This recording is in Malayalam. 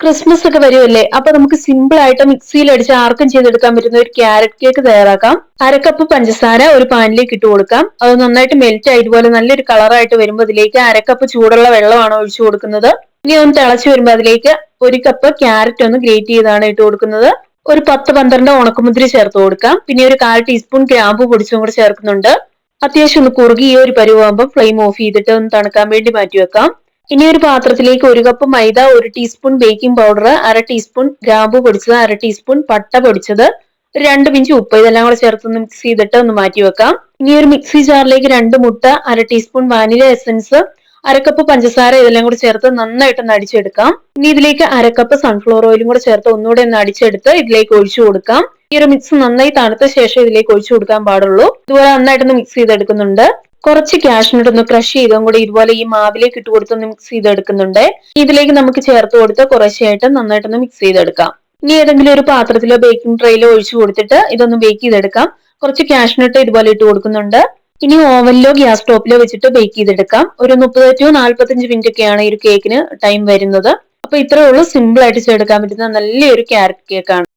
ക്രിസ്മസ് ഒക്കെ വരുമല്ലേ അപ്പൊ നമുക്ക് സിമ്പിൾ ആയിട്ട് മിക്സിയിൽ അടിച്ച് ആർക്കും ചെയ്തെടുക്കാൻ പറ്റുന്ന ഒരു ക്യാരറ്റ് കേക്ക് തയ്യാറാക്കാം. അരക്കപ്പ് പഞ്ചസാര ഒരു പാനിലേക്ക് ഇട്ട് കൊടുക്കാം. അത് നന്നായിട്ട് മെൽറ്റ് ആയി ഇതുപോലെ നല്ലൊരു കളറായിട്ട് വരുമ്പോൾ അതിലേക്ക് അരക്കപ്പ് ചൂടുള്ള വെള്ളമാണ് ഒഴിച്ചു കൊടുക്കുന്നത്. ഇനി ഒന്ന് തിളച്ച് വരുമ്പോൾ അതിലേക്ക് ഒരു കപ്പ് ക്യാരറ്റ് ഒന്ന് ഗ്രേറ്റ് ചെയ്താണ് ഇട്ട് കൊടുക്കുന്നത്. ഒരു പത്ത് പന്ത്രണ്ട് ഉണക്കമുന്തിരി ചേർത്ത് കൊടുക്കാം. പിന്നെ ഒരു കാൽ ടീസ്പൂൺ ഗ്രാമ്പു പൊടിച്ചും കൂടെ ചേർക്കുന്നുണ്ട്. അത്യാവശ്യം ഒന്ന് കുറുകി ഈ ഒരു പരുവാകുമ്പോൾ ഫ്ലെയിം ഓഫ് ചെയ്തിട്ട് ഒന്ന് തണുക്കാൻ വേണ്ടി മാറ്റി വെക്കാം. ഇനി ഒരു പാത്രത്തിലേക്ക് ഒരു കപ്പ് മൈദ ഒരു ടീസ്പൂൺ ബേക്കിംഗ് പൗഡർ അര ടീസ്പൂൺ ഗ്രാമ്പു പൊടിച്ചത് അര ടീസ്പൂൺ പട്ട പൊടിച്ചത് രണ്ട് പിഞ്ച് ഉപ്പ് ഇതെല്ലാം കൂടെ ചേർത്തൊന്ന് മിക്സ് ചെയ്തിട്ട് ഒന്ന് മാറ്റി വെക്കാം. ഇനി ഒരു മിക്സി ജാറിലേക്ക് രണ്ട് മുട്ട അര ടീസ്പൂൺ വാനില എസൻസ് അരക്കപ്പ് പഞ്ചസാര ഇതെല്ലാം കൂടെ ചേർത്ത് നന്നായിട്ട് ഒന്ന് അടിച്ചെടുക്കാം. ഇനി ഇതിലേക്ക് അരക്കപ്പ് സൺഫ്ലവർ ഓയിലും കൂടെ ചേർത്ത് ഒന്നുകൂടെ ഒന്ന് അടിച്ചെടുത്ത് ഇതിലേക്ക് ഒഴിച്ചു കൊടുക്കാം. ഈ ഒരു മിക്സ് നന്നായി തണുത്ത ശേഷം ഇതിലേക്ക് ഒഴിച്ചു കൊടുക്കാൻ പാടുള്ളൂ. ഇതുപോലെ നന്നായിട്ടൊന്ന് മിക്സ് ചെയ്തെടുക്കുന്നുണ്ട്. കുറച്ച് ക്യാഷ്നട്ട് ഒന്ന് ക്രഷ് ചെയ്തും കൂടി ഇതുപോലെ ഈ മാവിലേക്ക് ഇട്ട് കൊടുത്തൊന്ന് മിക്സ് ചെയ്തെടുക്കുന്നുണ്ട്. ഇതിലേക്ക് നമുക്ക് ചേർത്ത് കൊടുത്ത് കുറച്ചായിട്ട് നന്നായിട്ടൊന്ന് മിക്സ് ചെയ്തെടുക്കാം. ഇനി ഏതെങ്കിലും ഒരു പാത്രത്തിലോ ബേക്കിംഗ് ട്രേയിലോ ഒഴിച്ചു കൊടുത്തിട്ട് ഇതൊന്ന് ബേക്ക് ചെയ്തെടുക്കാം. കുറച്ച് ക്യാഷ്നട്ട് ഇതുപോലെ ഇട്ട് കൊടുക്കുന്നുണ്ട്. ഇനി ഓവനിലോ ഗ്യാസ് സ്റ്റോപ്പിലോ വെച്ചിട്ട് ബേക്ക് ചെയ്തെടുക്കാം. ഒരു മുപ്പത് ടു നാല്പത്തഞ്ച് മിനിറ്റ് ഒക്കെയാണ് ഈ ഒരു കേക്കിന് ടൈം വരുന്നത്. അപ്പൊ ഇത്രയേ ഉള്ളൂ. സിമ്പിൾ ആയിട്ട് ചെയ്തെടുക്കാൻ പറ്റുന്ന നല്ലൊരു ക്യാരറ്റ് കേക്കാണ്